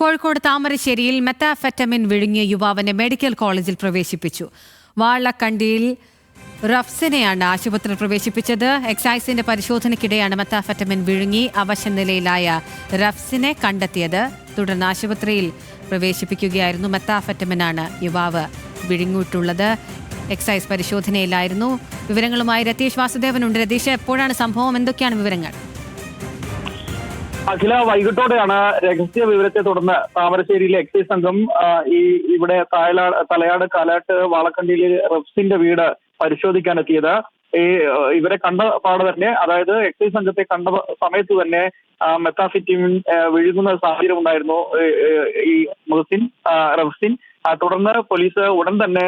കോഴിക്കോട് താമരശ്ശേരിയിൽ മെത്താഫെറ്റമിൻ വിഴുങ്ങിയ യുവാവിനെ മെഡിക്കൽ കോളേജിൽ പ്രവേശിപ്പിച്ചു. വാളക്കണ്ടിയിൽ റഫ്സിനെയാണ് ആശുപത്രിയിൽ പ്രവേശിപ്പിച്ചത്. എക്സൈസിന്റെ പരിശോധനയ്ക്കിടെയാണ് മെത്താഫെറ്റമിൻ വിഴുങ്ങി അവശ നിലയിലായ റഫ്സിനെ കണ്ടെത്തിയത്. തുടർന്ന് ആശുപത്രിയിൽ പ്രവേശിപ്പിക്കുകയായിരുന്നു മെത്താഫെറ്റമിനാണ് യുവാവ് വിഴുങ്ങിയിട്ടുള്ളത്. എക്സൈസ് പരിശോധനയിലായിരുന്നു. വിവരങ്ങളുമായി രതീഷ് വാസുദേവനുണ്ട്. രതീഷ് എപ്പോഴാണ് സംഭവം? എന്തൊക്കെയാണ് വിവരങ്ങൾ? അഖില വൈകിട്ടോടെയാണ് രഹസ്യ വിവരത്തെ തുടർന്ന് താമരശ്ശേരിയിലെ എക്സൈസ് സംഘം ഈ ഇവിടെ തായലാട് തലയാട് കാലാട്ട് വാളക്കണ്ടിയിലെ റഫ്സിന്റെ വീട് പരിശോധിക്കാനെത്തിയത്. ഈ ഇവരെ കണ്ട പാട് തന്നെ അതായത് എക്സൈസ് സംഘത്തെ കണ്ട സമയത്ത് തന്നെ ആ, വിഴുങ്ങുന്ന സാഹചര്യം ഉണ്ടായിരുന്നു ഈ, മുഹസിൻ റഫ്സിൻ. തുടർന്ന് പോലീസ് ഉടൻ തന്നെ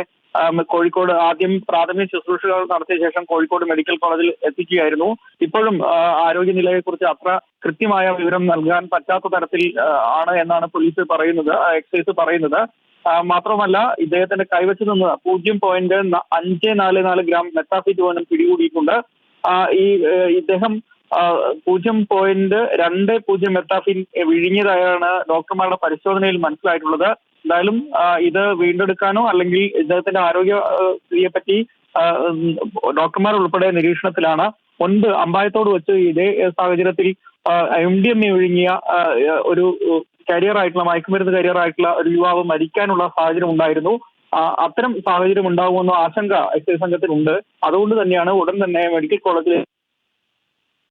കോഴിക്കോട് ആദ്യം പ്രാഥമിക ശുശ്രൂഷകൾ നടത്തിയ ശേഷം കോഴിക്കോട് മെഡിക്കൽ കോളേജിൽ എത്തിക്കുകയായിരുന്നു. ഇപ്പോഴും ആരോഗ്യനിലയെക്കുറിച്ച് അത്ര കൃത്യമായ വിവരം നൽകാൻ പറ്റാത്ത തരത്തിൽ ആണ് എന്നാണ് പോലീസ് പറയുന്നത് എക്സൈസ് പറയുന്നത്. മാത്രമല്ല ഇദ്ദേഹത്തിന്റെ കൈവച്ചു നിന്ന് പൂജ്യം പോയിന്റ് അഞ്ച് നാല് നാല് ഗ്രാം മെത്താഫിറ്റോനും പിടികൂടിയിട്ടുണ്ട്. ഈ ഇദ്ദേഹം പൂജ്യം പോയിന്റ് രണ്ട് പൂജ്യം മെത്താഫിൻ വിഴുങ്ങിയതായാണ് ഡോക്ടർമാരുടെ പരിശോധനയിൽ മനസ്സിലായിട്ടുള്ളത്. എന്തായാലും ഇത് വീണ്ടെടുക്കാനോ അല്ലെങ്കിൽ ഇദ്ദേഹത്തിന്റെ ആരോഗ്യയെ പറ്റി ഡോക്ടർമാർ ഉൾപ്പെടെ നിരീക്ഷണത്തിലാണ് മുൻപ് അമ്പായത്തോട് വെച്ച് ഇതേ സാഹചര്യത്തിൽ എം ഡി എം എ ഒഴുങ്ങിയ ഒരു കരിയർ ആയിട്ടുള്ള മയക്കുമരുന്ന് കരിയർ ആയിട്ടുള്ള ഒരു യുവാവ് മരിക്കാനുള്ള സാഹചര്യം ഉണ്ടായിരുന്നു. അത്തരം സാഹചര്യം ഉണ്ടാകുമെന്ന ആശങ്ക എക്സൈസ് സംഘത്തിനുണ്ട്. അതുകൊണ്ട് തന്നെയാണ് ഉടൻ തന്നെ മെഡിക്കൽ കോളേജിൽ